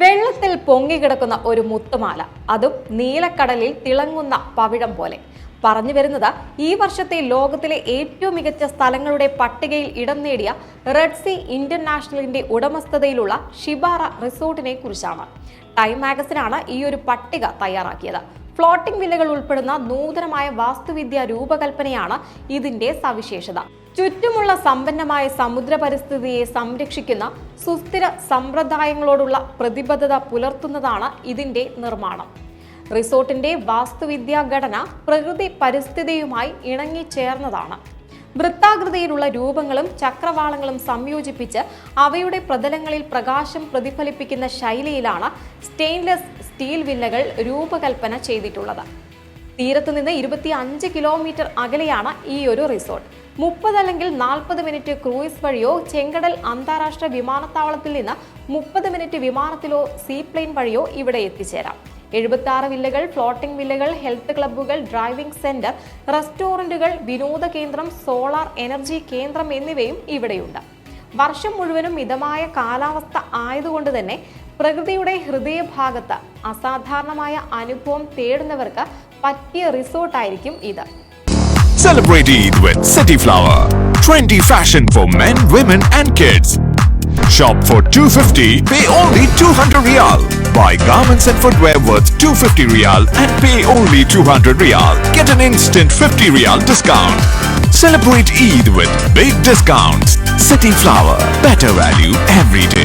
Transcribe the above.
വെള്ളത്തിൽ പൊങ്ങിക്കിടക്കുന്ന ഒരു മുത്തുമാല. അതും നീലക്കടലിൽ തിളങ്ങുന്ന പവിഴം പോലെ. പറഞ്ഞു വരുന്നത് ഈ വർഷത്തെ ലോകത്തിലെ ഏറ്റവും മികച്ച സ്ഥലങ്ങളുടെ പട്ടികയിൽ ഇടം നേടിയ റെഡ് സി ഇന്റർനാഷണലിന്റെ ഉടമസ്ഥതയിലുള്ള ഷിബാറ റിസോർട്ടിനെ കുറിച്ചാണ്. ടൈം മാഗസിനാണ് ഈ ഒരു പട്ടിക തയ്യാറാക്കിയത്. ഫ്ലോട്ടിംഗ് വില്ലകൾ ഉൾപ്പെടുന്ന നൂതനമായ വാസ്തുവിദ്യ രൂപകൽപ്പനയാണ് ഇതിന്റെ സവിശേഷത. ചുറ്റുമുള്ള സമ്പന്നമായ സമുദ്ര പരിസ്ഥിതിയെ സംരക്ഷിക്കുന്ന സുസ്ഥിര സമ്പ്രദായങ്ങളോടുള്ള പ്രതിബദ്ധത പുലർത്തുന്നതാണ് ഇതിന്റെ നിർമ്മാണം. റിസോർട്ടിന്റെ വാസ്തുവിദ്യാ ഘടന പ്രകൃതി പരിസ്ഥിതിയുമായി ഇണങ്ങിച്ചേർന്നതാണ് വൃത്താകൃതിയിലുള്ള രൂപങ്ങളും ചക്രവാളങ്ങളും സംയോജിപ്പിച്ച് അവയുടെ പ്രതലങ്ങളിൽ പ്രകാശം പ്രതിഫലിപ്പിക്കുന്ന ശൈലിയിലാണ് സ്റ്റെയിൻലെസ് സ്റ്റീൽ വില്ലകൾ രൂപകൽപ്പന ചെയ്തിട്ടുള്ളത്. തീരത്ത് നിന്ന് ഇരുപത്തി അഞ്ച് കിലോമീറ്റർ അകലെയാണ് ഈ ഒരു റിസോർട്ട്. മുപ്പത് അല്ലെങ്കിൽ നാൽപ്പത് മിനിറ്റ് ക്രൂയിസ് വഴിയോ ചെങ്കടൽ അന്താരാഷ്ട്ര വിമാനത്താവളത്തിൽ നിന്ന് മുപ്പത് മിനിറ്റ് വിമാനത്തിലോ സീപ്ലെയിൻ വഴിയോ ഇവിടെ എത്തിച്ചേരാം. എഴുപത്തി ആറ് വില്ലകൾ ഫ്ലോട്ടിംഗ് വില്ലകൾ ഹെൽത്ത് ക്ലബ്ബുകൾ ഡ്രൈവിംഗ് സെന്റർ റെസ്റ്റോറന്റുകൾ വിനോദ കേന്ദ്രം സോളാർ എനർജി കേന്ദ്രം എന്നിവയും ഇവിടെയുണ്ട്. വർഷം മുഴുവനും മിതമായ കാലാവസ്ഥ ആയതുകൊണ്ട് തന്നെ പ്രകൃതിയുടെ ഹൃദയഭാഗത്ത് അസാധാരണമായ അനുഭവം തേടുന്നവർക്ക് പറ്റിയ റിസോർട്ടായിരിക്കും ഇത് Celebrate Eid with City Flower. Trendy fashion for men, women, and kids. Shop for 250, pay only 200 Riyal. Buy garments and footwear worth 250 Riyal and pay only 200 Riyal. Get an instant 50 Riyal discount. Celebrate Eid with big discounts. City Flower, better value every day.